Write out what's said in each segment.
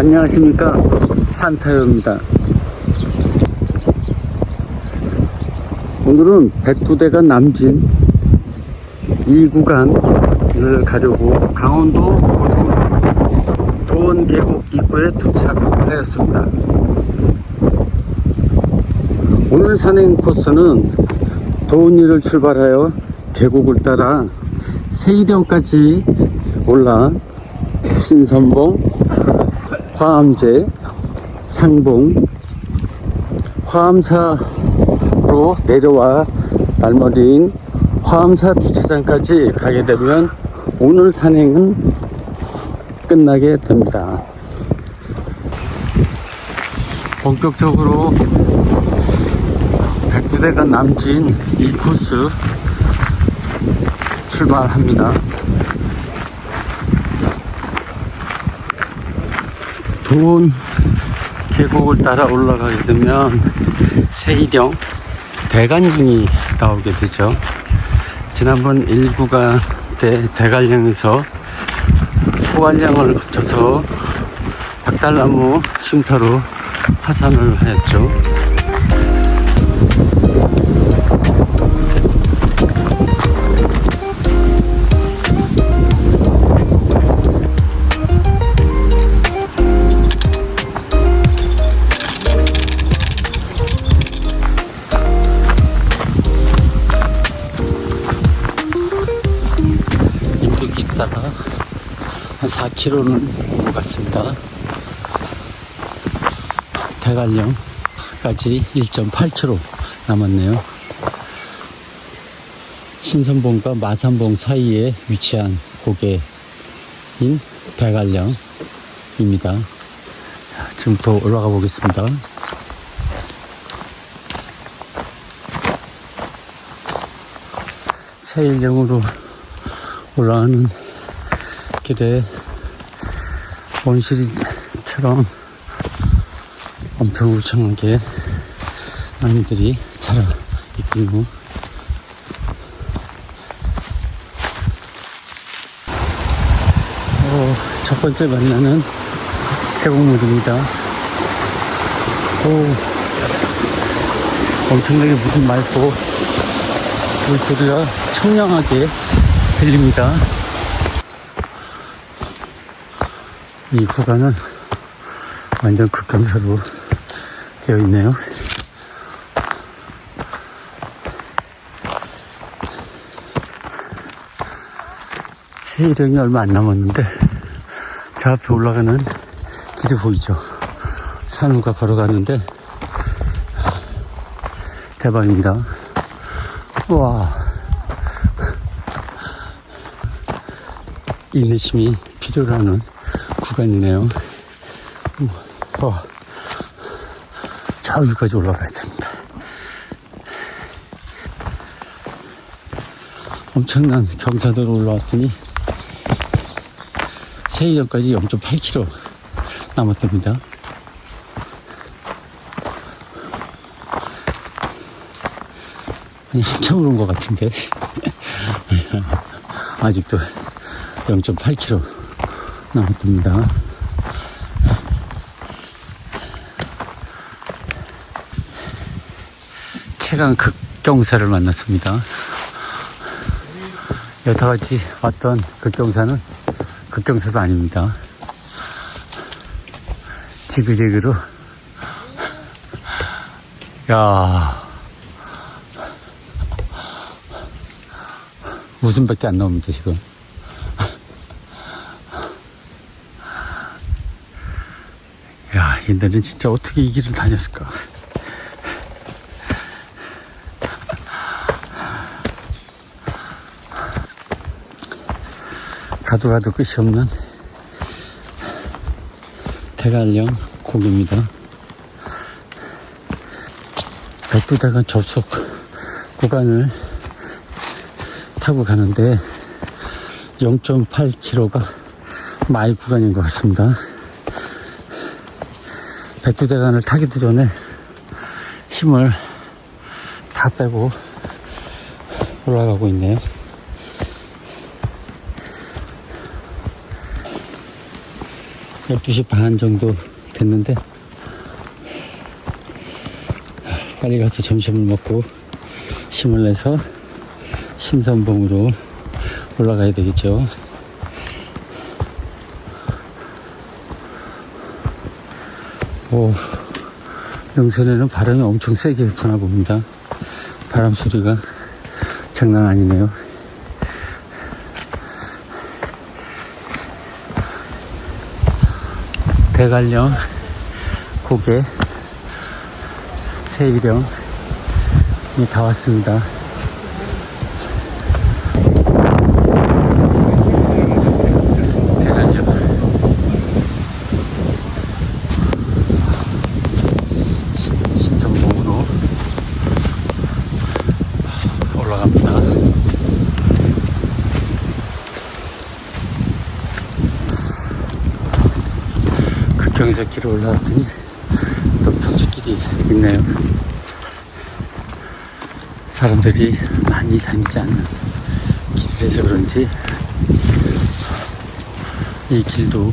안녕하십니까? 산타요입니다. 오늘은 백두대간 남진 이 구간을 가려고 강원도 고성 도원 계곡 입구에 도착하였습니다. 오늘 산행 코스는 도원리를 출발하여 계곡을 따라 세이령까지 올라 신선봉, 화암제, 상봉, 화암사로 내려와 날머리인 화암사 주차장까지 가게 되면 오늘 산행은 끝나게 됩니다. 본격적으로 백두대간 남진 이 코스 출발합니다. 도원 계곡을 따라 올라가게 되면 세이령 대관령이 나오게 되죠. 지난번 1구간 때 대관령에서 소관령을 거쳐서 박달나무 쉼터로 하산을 하였죠. 7km인 것 같습니다. 대관령까지 1.8km 남았네요. 신선봉과 마산봉 사이에 위치한 고개인 대관령입니다. 지금 더 올라가 보겠습니다. 세일령으로 올라가는 길에 원시리처럼 엄청 울창하게 나무들이 자라 있군요. 어, 첫 번째 만나는 계곡물입니다. 오, 엄청나게 물이 맑고 물소리가 청량하게 들립니다. 이 구간은 완전 극경사로 되어 있네요. 세일령이 얼마 안 남았는데 저 앞에 올라가는 길이 보이죠. 산후가 걸어가는데 대박입니다. 와 인내심이 필요로 하는 구간이네요. 와, 저 위까지 올라가야 됩니다. 엄청난 경사도로 올라왔더니 세이령까지 0.8km 남았답니다. 아니, 한참 오른 것 같은데. 아직도 0.8km 남았답니다. 최강 극경사를 만났습니다. 여태까지 왔던 극경사는 극경사도 아닙니다. 지그재그로, 야 웃음밖에 안 나옵니다, 지금. 야, 옛날엔 진짜 어떻게 이 길을 다녔을까? 가도 가도 끝이 없는 대관령 고개입니다. 백두대간 접속 구간을 타고 가는데 0.8km가 마일 구간인 것 같습니다. 백두대간을 타기도 전에 힘을 다 빼고 올라가고 있네요. 12시 반 정도 됐는데 빨리 가서 점심을 먹고 힘을 내서 신선봉으로 올라가야 되겠죠. 오, 능선에는 바람이 엄청 세게 부나 봅니다. 바람 소리가 장난 아니네요. 대관령, 고개, 세일령이 다 왔습니다. 대관령. 신- 신선봉으로 올라갑니다. 극경에서 길을 올라왔더니 또 평지길이 있네요. 사람들이 많이 다니지 않는 길이라서 그런지 이 길도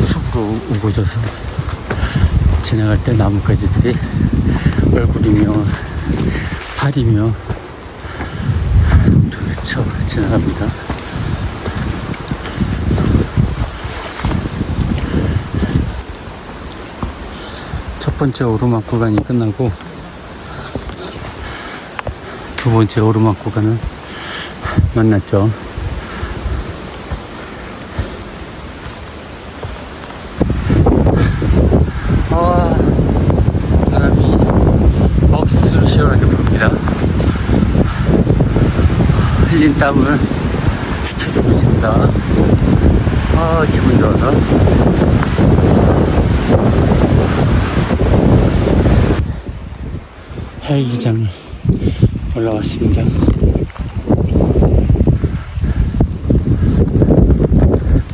숲으로 우거져서 지나갈 때 나뭇가지들이 얼굴이며 팔이며 좀 스쳐 지나갑니다. 번째 오르막 구간이 끝나고 두 번째 오르막 구간을 만났죠. 아, 땀을 식혀주고 있습니다. 아, 기분 좋아라. 헬기장 올라왔습니다.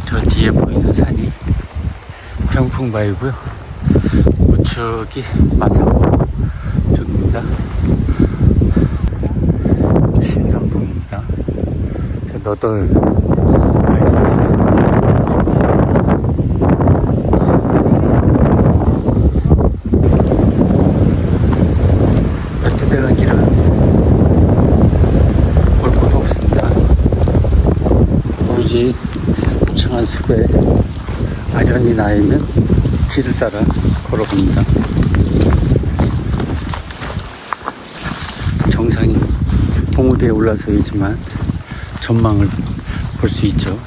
저 뒤에 보이는 산이 병풍바위고요. 우측이 마사오 쪽입니다. 신선봉입니다. 저 너덜 바위. 백두대간 길은 볼 곳 없습니다. 오로지 숲에 아련히 나 있는 길을 따라 걸어봅니다. 정상이 봉우리에 올라서이지만 전망을 볼 수 있죠.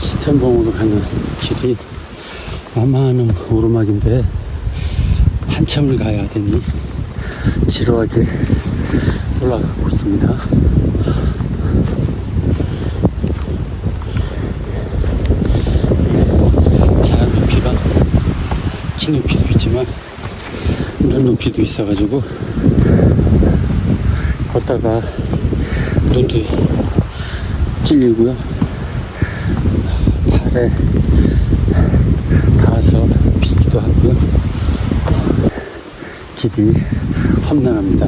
시천봉으로 가는 길이 만만한 오르막인데 한참을 가야 되니 지루하게 올라가고 있습니다. 차 높이가 키 높이도 있지만 눈 높이도 있어가지고 걷다가 눈도 찔리고요. 팔에 닿아서 비기도 하고요. 길이 험난합니다.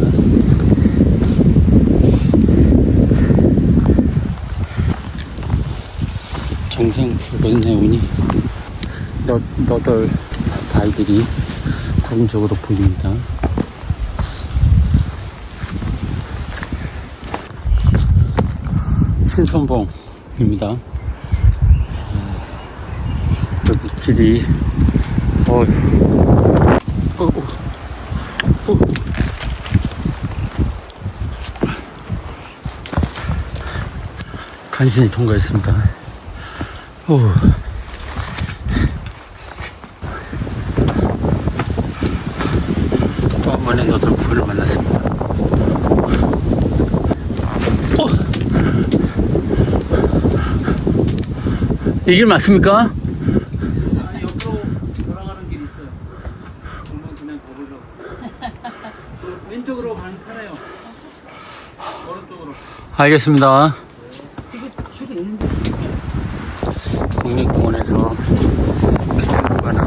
정상 부근에 오니 너, 너덜 바위들이 구름적으로 보입니다. 신선봉입니다. 여기 길이 어휴 어, 어, 어. 간신히 통과했습니다. 오. 또 한 번의 너들 구를 만났습니다. 어! 이 길 맞습니까? 아니 옆으로 돌아가는 길이 있어요. 한번 그냥. 그 왼쪽으로 가는 편해요. 오른쪽으로. 알겠습니다. 국립공원에서 비틀고 가는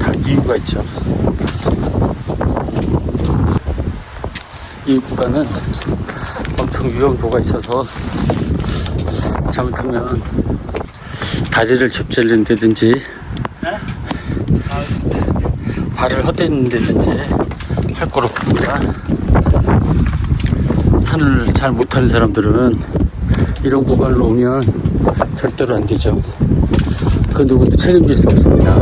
다 이유가 있죠. 이 구간은 엄청 위험도가 있어서 잘못하면 다리를 접질른다든지 발을 헛대는다든지 할 거로 봅니다. 산을 잘 못하는 사람들은 이런 구간으로 오면 절대로 안 되죠. 그 누구도 책임질 수 없습니다.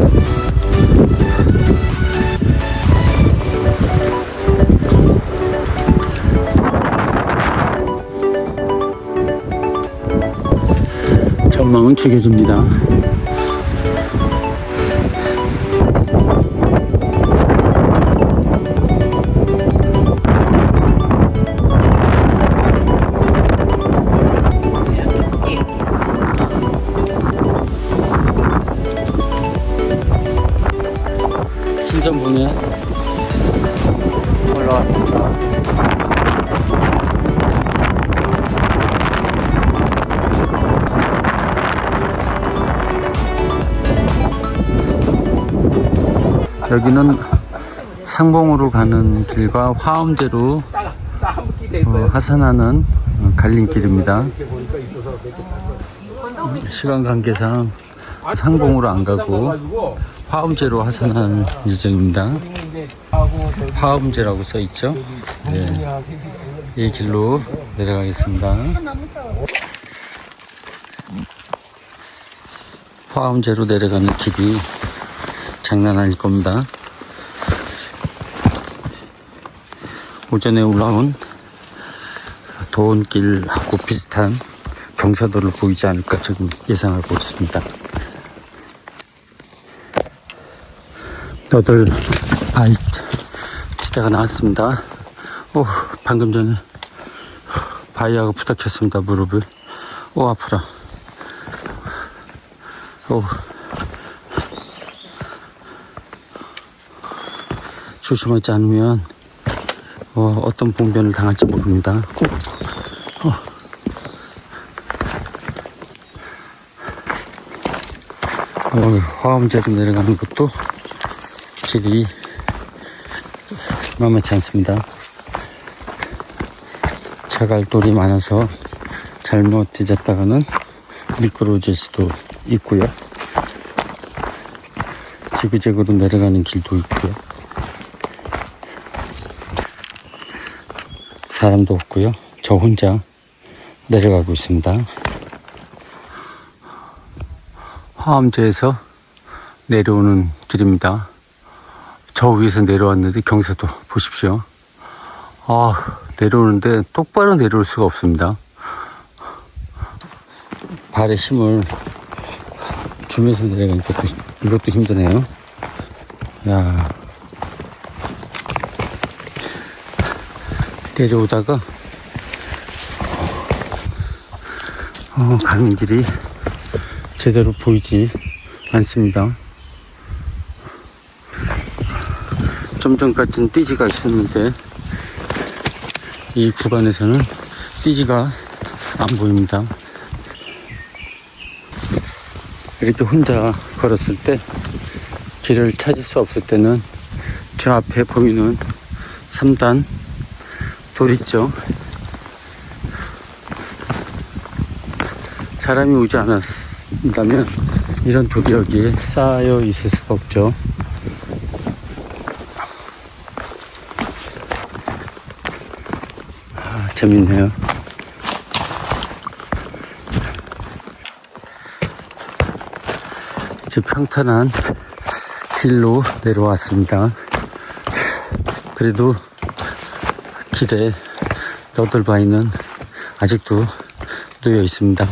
전망은 죽여줍니다. 신선분에 여기는 상봉으로 가는 길과 화엄제로 어, 하산하는 어, 갈림길입니다. 시간 관계상 상봉으로 안 가고 화엄제로 하산할 예정입니다. 화엄제라고 써 있죠. 네. 이 길로 내려가겠습니다. 화엄제로 내려가는 길이 장난 아닐 겁니다. 오전에 올라온 도원길하고 비슷한 경사도를 보이지 않을까 지금 예상하고 있습니다. 너들 아이 지대가 나왔습니다. 오 방금 전에 바위하고 부닥쳤습니다 무릎을. 오 아프라. 오 조심하지 않으면 어, 어떤 봉변을 당할지 모릅니다. 오, 어. 어, 화엄제로 내려가는 것도 길이 만만치 않습니다. 자갈돌이 많아서 잘못 뒤졌다가는 미끄러질 수도 있고요. 지그재그로 내려가는 길도 있고요. 사람도 없고요. 저 혼자 내려가고 있습니다. 화암제에서 내려오는 길입니다. 저 위에서 내려왔는데 경사도 보십시오. 아, 내려오는데 똑바로 내려올 수가 없습니다. 발에 힘을 주면서 내려가니까 또 이것도 힘드네요. 야. 내려오다가 어, 가는 길이 제대로 보이지 않습니다. 좀 전까지는 띠지가 있었는데 이 구간에서는 띠지가 안 보입니다. 이렇게 혼자 걸었을 때 길을 찾을 수 없을 때는 저 앞에 보이는 3단 돌 있죠. 사람이 오지 않았다면 이런 돌이 여기에 쌓여 있을 수가 없죠. 아, 재밌네요. 이제 평탄한 길로 내려왔습니다. 그래도 길에 너덜바위는 아직도 놓여 있습니다.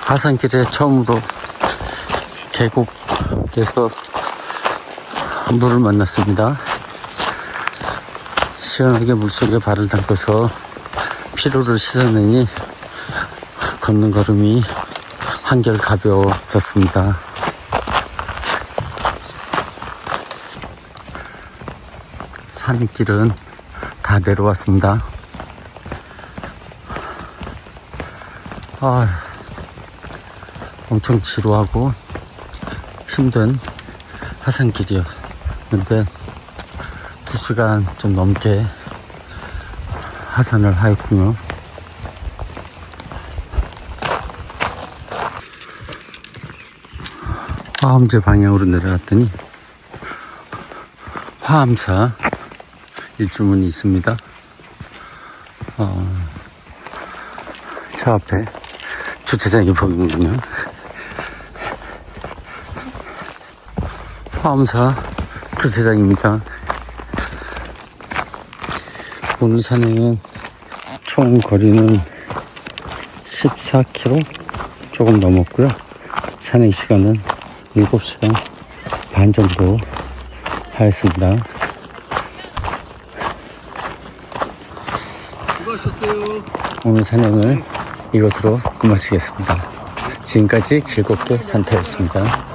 하산길에 처음으로 계곡에서 물을 만났습니다. 시원하게 물속에 발을 담궈서 피로를 씻어내니 걷는 걸음이 한결 가벼워졌습니다. 산길은 다 내려왔습니다. 아, 엄청 지루하고 힘든 하산길이었는데 2시간 좀 넘게 하산을 하였군요. 화암제 방향으로 내려갔더니 화암사 일주문이 있습니다. 어, 저 앞에 주차장이 보이는군요. 화암사 주차장입니다. 오늘 산행은 총 거리는 14km 조금 넘었고요. 산행 시간은 7시간 반 정도 하였습니다. 수고하셨어요. 오늘 산행을 이것으로 끝마치겠습니다. 지금까지 즐겁게 산타였습니다.